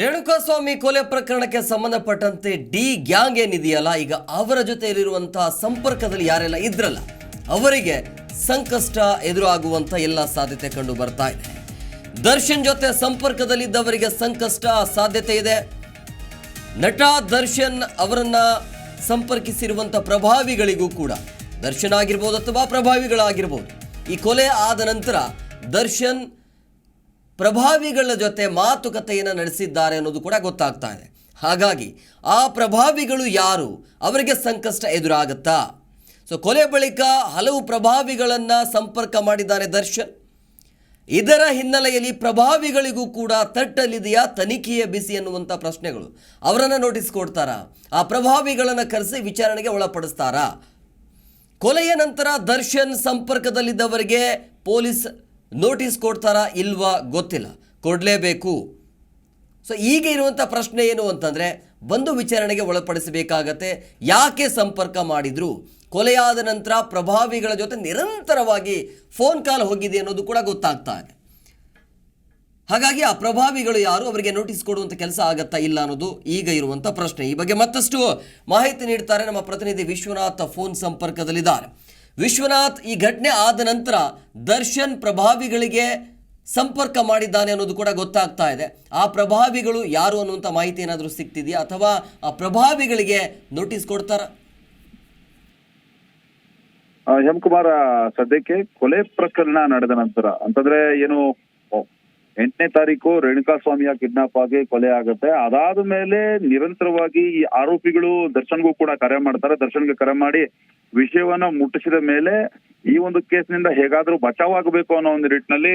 ರೇಣುಕಾಸ್ವಾಮಿ ಕೊಲೆ ಪ್ರಕರಣಕ್ಕೆ ಸಂಬಂಧಪಟ್ಟಂತೆ ಡಿ ಗ್ಯಾಂಗ್ ಏನಿದೆಯಲ್ಲ, ಈಗ ಅವರ ಜೊತೆಯಲ್ಲಿರುವಂತಹ ಸಂಪರ್ಕದಲ್ಲಿ ಯಾರೆಲ್ಲ ಇದ್ರಲ್ಲ, ಅವರಿಗೆ ಸಂಕಷ್ಟ ಎದುರಾಗುವಂತ ಎಲ್ಲ ಸಾಧ್ಯತೆ ಕಂಡು ಬರ್ತಾ ಇದೆ. ದರ್ಶನ್ ಜೊತೆ ಸಂಪರ್ಕದಲ್ಲಿದ್ದವರಿಗೆ ಸಂಕಷ್ಟ ಸಾಧ್ಯತೆ ಇದೆ. ನಟ ದರ್ಶನ್ ಅವರನ್ನ ಸಂಪರ್ಕಿಸಿರುವಂತ ಪ್ರಭಾವಿಗಳಿಗೂ ಕೂಡ, ದರ್ಶನ್ ಆಗಿರ್ಬೋದು ಅಥವಾ ಪ್ರಭಾವಿಗಳಾಗಿರ್ಬೋದು, ಈ ಕೊಲೆ ಆದ ನಂತರ ದರ್ಶನ್ ಪ್ರಭಾವಿಗಳ ಜೊತೆ ಮಾತುಕತೆಯನ್ನು ನಡೆಸಿದ್ದಾರೆ ಅನ್ನೋದು ಕೂಡ ಗೊತ್ತಾಗ್ತಾ ಇದೆ. ಹಾಗಾಗಿ ಆ ಪ್ರಭಾವಿಗಳು ಯಾರು? ಅವರಿಗೆ ಸಂಕಷ್ಟ ಎದುರಾಗುತ್ತಾ? ಸೊ ಕೊಲೆ ಬಳಿಕ ಹಲವು ಪ್ರಭಾವಿಗಳನ್ನು ಸಂಪರ್ಕ ಮಾಡಿದ್ದಾರೆ ದರ್ಶನ್. ಇದರ ಹಿನ್ನೆಲೆಯಲ್ಲಿ ಪ್ರಭಾವಿಗಳಿಗೂ ಕೂಡ ತಟ್ಟಲಿದೆಯಾ, ತನಿಖೆಯ ಬಿಸಿ ಎನ್ನುವಂಥ ಪ್ರಶ್ನೆಗಳು. ಅವರನ್ನು ನೋಟಿಸ್ ಕೊಡ್ತಾರಾ? ಆ ಪ್ರಭಾವಿಗಳನ್ನು ಕರೆಸಿ ವಿಚಾರಣೆಗೆ ಒಳಪಡಿಸ್ತಾರಾ? ಕೊಲೆಯ ನಂತರ ದರ್ಶನ್ ಸಂಪರ್ಕದಲ್ಲಿದ್ದವರಿಗೆ ಪೊಲೀಸ್ ನೋಟಿಸ್ ಕೊಡ್ತಾರಾ ಇಲ್ವಾ ಗೊತ್ತಿಲ್ಲ. ಕೊಡಲೇಬೇಕು. ಸೊ ಈಗ ಇರುವಂಥ ಪ್ರಶ್ನೆ ಏನು ಅಂತಂದರೆ, ಬಂದು ವಿಚಾರಣೆಗೆ ಒಳಪಡಿಸಬೇಕಾಗತ್ತೆ. ಯಾಕೆ ಸಂಪರ್ಕ ಮಾಡಿದ್ರು? ಕೊಲೆಯಾದ ನಂತರ ಪ್ರಭಾವಿಗಳ ಜೊತೆ ನಿರಂತರವಾಗಿ ಫೋನ್ ಕಾಲ್ ಹೋಗಿದೆ ಅನ್ನೋದು ಕೂಡ ಗೊತ್ತಾಗ್ತಾ ಇದೆ. ಹಾಗಾಗಿ ಆ ಪ್ರಭಾವಿಗಳು ಯಾರು? ಅವರಿಗೆ ನೋಟಿಸ್ ಕೊಡುವಂಥ ಕೆಲಸ ಆಗತ್ತಾ ಇಲ್ಲ ಅನ್ನೋದು ಈಗ ಇರುವಂಥ ಪ್ರಶ್ನೆ. ಈ ಬಗ್ಗೆ ಮತ್ತಷ್ಟು ಮಾಹಿತಿ ನೀಡ್ತಾರೆ ನಮ್ಮ ಪ್ರತಿನಿಧಿ ವಿಶ್ವನಾಥ ಫೋನ್ ಸಂಪರ್ಕದಲ್ಲಿದ್ದಾರೆ. ವಿಶ್ವನಾಥ್ ಈ ಘಟನೆ ಆದ ನಂತರ ದರ್ಶನ್ ಪ್ರಭಾವಿಗಳಿಗೆ ಸಂಪರ್ಕ ಮಾಡಿದ್ದಾನೆ ಅನ್ನೋದು ಕೂಡ ಗೊತ್ತಾಗ್ತಾ ಇದೆ. ಆ ಪ್ರಭಾವಿಗಳು ಯಾರು ಅನ್ನುವಂಥ ಮಾಹಿತಿ ಏನಾದರೂ ಸಿಗ್ತಿದೆಯಾ? ಅಥವಾ ಆ ಪ್ರಭಾವಿಗಳಿಗೆ ನೋಟಿಸ್ ಕೊಡ್ತಾರ? ಹೇಮಕುಮಾರ್, ಸದ್ಯಕ್ಕೆ ಕೊಲೆ ಪ್ರಕರಣ ನಡೆದ ನಂತರ, ಅಂತಂದ್ರೆ ಏನು ಎಂಟನೇ ತಾರೀಕು ರೇಣುಕಾ ಸ್ವಾಮಿಯ ಕಿಡ್ನಾಪ್ ಆಗಿ ಕೊಲೆ ಆಗುತ್ತೆ. ಅದಾದ ಮೇಲೆ ನಿರಂತರವಾಗಿ ಈ ಆರೋಪಿಗಳು ದರ್ಶನ್ಗೂ ಕೂಡ ಕರೆ ಮಾಡ್ತಾರೆ. ದರ್ಶನ್ಗೆ ಕರೆ ಮಾಡಿ ವಿಷಯವನ್ನ ಮುಟ್ಟಿಸಿದ ಮೇಲೆ ಈ ಒಂದು ಕೇಸ್ನಿಂದ ಹೇಗಾದ್ರೂ ಬಚಾವ್ ಆಗಬೇಕು ಅನ್ನೋ ಒಂದು ನಿಟ್ಟಿನಲ್ಲಿ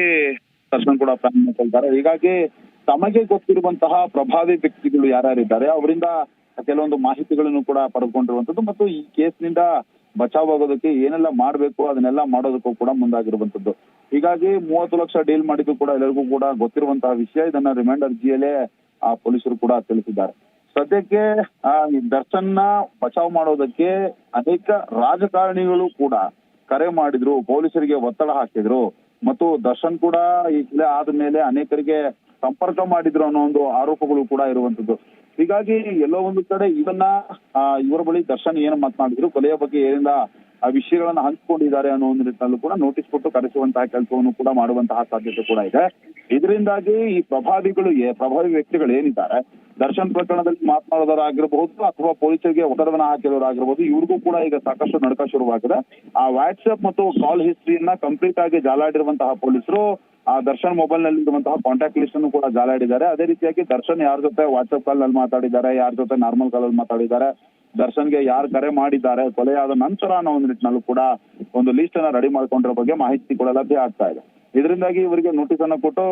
ದರ್ಶನ್ ಕೂಡ ಪ್ಲಾನ್ ಮಾಡ್ಕೊಳ್ತಾರೆ. ಹೀಗಾಗಿ ತಮಗೆ ಗೊತ್ತಿರುವಂತಹ ಪ್ರಭಾವಿ ವ್ಯಕ್ತಿಗಳು ಯಾರ್ಯಾರಿದ್ದಾರೆ, ಅವರಿಂದ ಕೆಲವೊಂದು ಮಾಹಿತಿಗಳನ್ನು ಕೂಡ ಪಡೆದುಕೊಂಡಿರುವಂತದ್ದು ಮತ್ತು ಈ ಕೇಸ್ನಿಂದ ಬಚಾವ್ ಆಗೋದಕ್ಕೆ ಏನೆಲ್ಲ ಮಾಡ್ಬೇಕು, ಅದನ್ನೆಲ್ಲ ಮಾಡೋದಕ್ಕೂ ಕೂಡ ಮುಂದಾಗಿರುವಂತದ್ದು ಹೀಗಾಗಿ ಮೂವತ್ತು ಲಕ್ಷ ಡೀಲ್ ಮಾಡಿದ್ದು ಕೂಡ ಎಲ್ಲರಿಗೂ ಕೂಡ ಗೊತ್ತಿರುವಂತಹ ವಿಷಯ. ಇದನ್ನ ರಿಮೈಂಡ್ ಅರ್ಜಿಯಲ್ಲೇ ಆ, ಪೊಲೀಸರು ಕೂಡ ತಿಳಿಸಿದ್ದಾರೆ. ಸದ್ಯಕ್ಕೆ, ಆ ನ ಬಚಾವ್ ಮಾಡೋದಕ್ಕೆ ಅನೇಕ ರಾಜಕಾರಣಿಗಳು ಕೂಡ ಕರೆ ಮಾಡಿದ್ರು, ಪೊಲೀಸರಿಗೆ ಒತ್ತಡ ಹಾಕಿದ್ರು. ಮತ್ತು ದರ್ಶನ್ ಕೂಡ ಈ ಕೊಲೆ ಆದ ಮೇಲೆ ಅನೇಕರಿಗೆ ಸಂಪರ್ಕ ಮಾಡಿದ್ರು ಅನ್ನೋ ಒಂದು ಆರೋಪಗಳು ಕೂಡ ಇರುವಂತದ್ದು ಹೀಗಾಗಿ ಎಲ್ಲೋ ಒಂದು ಕಡೆ ಇವನ್ನ ಇವರ ಬಳಿ ದರ್ಶನ್ ಏನು ಮಾತನಾಡಿದ್ರು, ಕೊಲೆಯ ಬಗ್ಗೆ ಆ ವಿಷಯಗಳನ್ನ ಹಂಚಿಕೊಂಡಿದ್ದಾರೆ ಅನ್ನೋ ಒಂದು ನಿಟ್ಟಿನಲ್ಲೂ ಕೂಡ ನೋಟಿಸ್ ಕೊಟ್ಟು ಕರೆಸುವಂತಹ ಕೆಲಸವನ್ನು ಕೂಡ ಮಾಡುವಂತಹ ಸಾಧ್ಯತೆ ಕೂಡ ಇದೆ. ಇದರಿಂದಾಗಿ ಈ ಪ್ರಭಾವಿಗಳು ಪ್ರಭಾವಿ ವ್ಯಕ್ತಿಗಳು ಏನಿದ್ದಾರೆ? ದರ್ಶನ್ ಪ್ರಕರಣದಲ್ಲಿ ಮಾತನಾಡೋದಾಗಿರಬಹುದು ಅಥವಾ ಪೊಲೀಸರಿಗೆ ಒತ್ತಡವನ್ನ ಹಾಕಿರೋರಾಗಿರ್ಬೋದು ಇವ್ರಿಗೂ ಕೂಡ ಈಗ ಸಾಕಷ್ಟು ನಡಕ ಶುರುವಾಗಿದೆ. ಆ ವಾಟ್ಸ್ಆಪ್ ಮತ್ತು ಕಾಲ್ ಹಿಸ್ಟ್ರಿಯನ್ನ ಕಂಪ್ಲೀಟ್ ಆಗಿ ಜಾಲಾಡಿರುವಂತಹ ಪೊಲೀಸರು, ಆ ದರ್ಶನ್ ಮೊಬೈಲ್ನಲ್ಲಿ ಇರುವಂತಹ ಕಾಂಟ್ಯಾಕ್ಟ್ ಲಿಸ್ಟ್ ಅನ್ನು ಕೂಡ ಜಾಲಾಡಿದ್ದಾರೆ. ಅದೇ ರೀತಿಯಾಗಿ ದರ್ಶನ್ ಯಾರ ಜೊತೆ ವಾಟ್ಸ್ಆಪ್ ಕಾಲ್ನಲ್ಲಿ ಮಾತಾಡಿದ್ದಾರೆ, ಯಾರ ಜೊತೆ ನಾರ್ಮಲ್ ಕಾಲ್ ಅಲ್ಲಿ ಮಾತಾಡಿದ್ದಾರೆ ದರ್ಶನ್ಗೆ ಯಾರು ಕರೆ ಮಾಡಿದ್ದಾರೆ ಕೊಲೆಯಾದ ನಂತರ ಅನ್ನೋ ಒಂದು ನಿಟ್ಟಿನಲ್ಲೂ ಕೂಡ ಒಂದು ಲಿಸ್ಟ್ ಅನ್ನ ರೆಡಿ ಮಾಡ್ಕೊಂಡಿರೋ ಬಗ್ಗೆ ಮಾಹಿತಿ ಕೂಡ ಲಭ್ಯ ಆಗ್ತಾ ಇದೆ. ಇದರಿಂದಾಗಿ ಇವರಿಗೆ ನೋಟಿಸ್ ಅನ್ನು ಕೊಟ್ಟು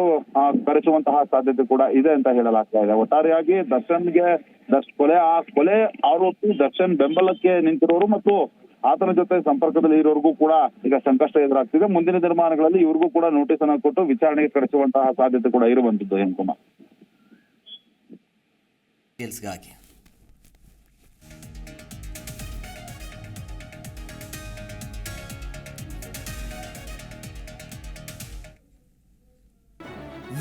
ಕರೆಸುವಂತಹ ಸಾಧ್ಯತೆ ಕೂಡ ಇದೆ ಅಂತ ಹೇಳಲಾಗ್ತಾ ಇದೆ. ಒಟ್ಟಾರೆಯಾಗಿ ದರ್ಶನ್ಗೆ ದರ್ಶ್, ಕೊಲೆ ಆ, ಕೊಲೆ ಆರೋಪಿ ದರ್ಶನ್ ಬೆಂಬಲಕ್ಕೆ ನಿಂತಿರೋರು ಮತ್ತು ಆತನ ಜೊತೆ ಸಂಪರ್ಕದಲ್ಲಿ ಇರೋರಿಗೂ ಕೂಡ ಈಗ ಸಂಕಷ್ಟ ಎದುರಾಗ್ತಿದೆ. ಮುಂದಿನ ದಿನಮಾನಗಳಲ್ಲಿ ಇವ್ರಿಗೂ ಕೂಡ ನೋಟಿಸ್ ಅನ್ನು ಕೊಟ್ಟು ವಿಚಾರಣೆಗೆ ಕರೆಸುವಂತಹ ಸಾಧ್ಯತೆ ಕೂಡ ಇರುವಂತದ್ದು ಹೇಮಕುಮಾರ್.